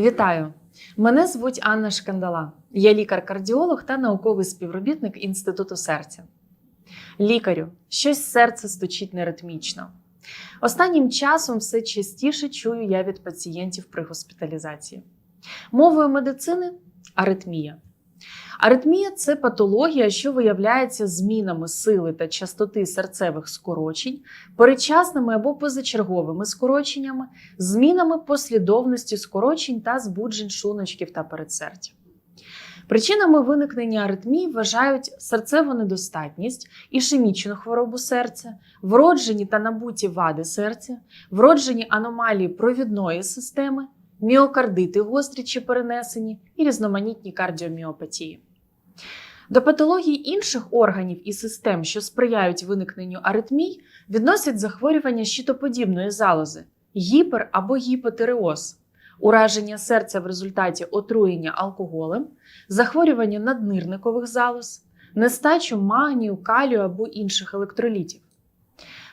Вітаю! Мене звуть Анна Шкандала. Я лікар-кардіолог та науковий співробітник Інституту серця. Лікарю, щось серце стучить неритмічно. Останнім часом все частіше чую я від пацієнтів при госпіталізації. Мовою медицини аритмія. Аритмія це патологія, що виявляється змінами сили та частоти серцевих скорочень, передчасними або позачерговими скороченнями, змінами послідовності скорочень та збуджень шуночків та передсердя. Причинами виникнення аритмії вважають серцеву недостатність, ішемічну хворобу серця, вроджені та набуті вади серця, вроджені аномалії провідної системи, міокардити гострі чи перенесені і різноманітні кардіоміопатії. До патологій інших органів і систем, що сприяють виникненню аритмій, відносять захворювання щитоподібної залози, гіпер або гіпотиреоз, ураження серця в результаті отруєння алкоголем, захворювання наднирникових залоз, нестачу магнію, калію або інших електролітів.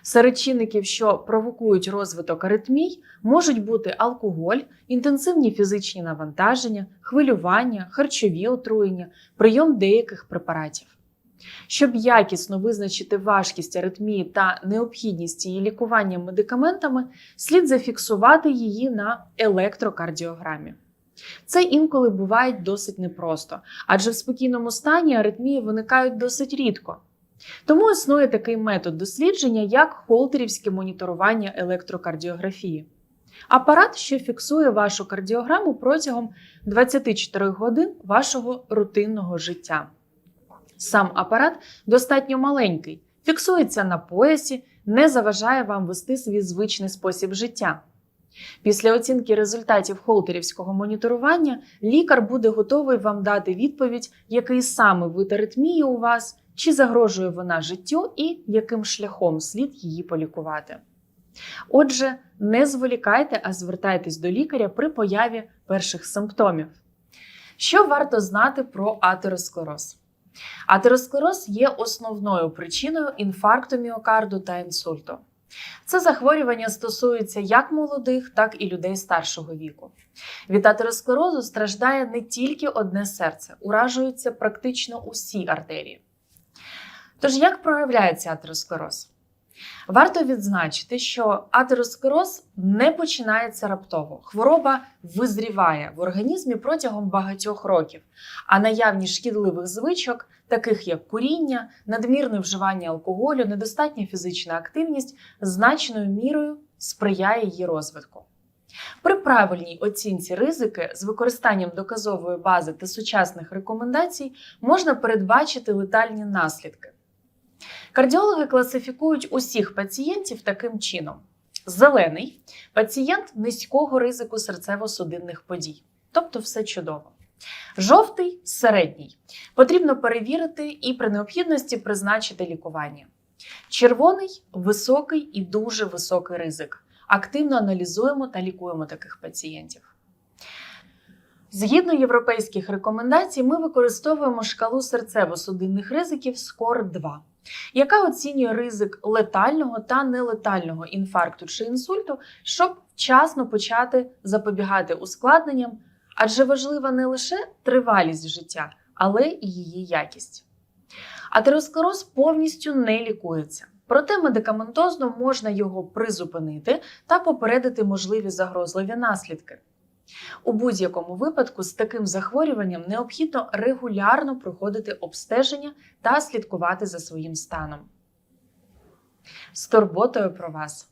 Серед чинників, що провокують розвиток аритмій, можуть бути алкоголь, інтенсивні фізичні навантаження, хвилювання, харчові отруєння, прийом деяких препаратів. Щоб якісно визначити важкість аритмії та необхідність її лікування медикаментами, слід зафіксувати її на електрокардіограмі. Це інколи буває досить непросто, адже в спокійному стані аритмії виникають досить рідко. Тому існує такий метод дослідження, як холтерівське моніторування електрокардіографії. Апарат, що фіксує вашу кардіограму протягом 24 годин вашого рутинного життя. Сам апарат достатньо маленький, фіксується на поясі, не заважає вам вести свій звичний спосіб життя. Після оцінки результатів холтерівського моніторування лікар буде готовий вам дати відповідь, який саме вид аритмії у вас, чи загрожує вона життю і яким шляхом слід її полікувати. Отже, не зволікайте, а звертайтесь до лікаря при появі перших симптомів. Що варто знати про атеросклероз? Атеросклероз є основною причиною інфаркту міокарду та інсульту. Це захворювання стосується як молодих, так і людей старшого віку. Від атеросклерозу страждає не тільки одне серце, уражуються практично усі артерії. Тож, як проявляється атеросклероз? Варто відзначити, що атеросклероз не починається раптово. Хвороба визріває в організмі протягом багатьох років, а наявність шкідливих звичок, таких як куріння, надмірне вживання алкоголю, недостатня фізична активність, значною мірою сприяє її розвитку. При правильній оцінці ризики з використанням доказової бази та сучасних рекомендацій можна передбачити летальні наслідки. Кардіологи класифікують усіх пацієнтів таким чином: зелений пацієнт низького ризику серцево-судинних подій, тобто все чудово. Жовтий середній. Потрібно перевірити і при необхідності призначити лікування. Червоний високий і дуже високий ризик. Активно аналізуємо та лікуємо таких пацієнтів. Згідно європейських рекомендацій, ми використовуємо шкалу серцево-судинних ризиків SCORE 2 яка оцінює ризик летального та нелетального інфаркту чи інсульту, щоб вчасно почати запобігати ускладненням, адже важлива не лише тривалість життя, але і її якість. Атеросклероз повністю не лікується. Проте медикаментозно можна його призупинити та попередити можливі загрозливі наслідки. У будь-якому випадку з таким захворюванням необхідно регулярно проходити обстеження та слідкувати за своїм станом. З турботою про вас.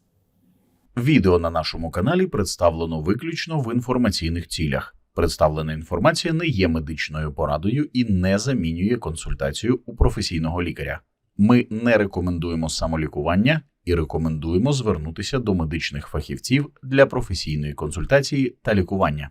Відео на нашому каналі представлено виключно в інформаційних цілях. Представлена інформація не є медичною порадою і не замінює консультацію у професійного лікаря. Ми не рекомендуємо самолікування і рекомендуємо звернутися до медичних фахівців для професійної консультації та лікування.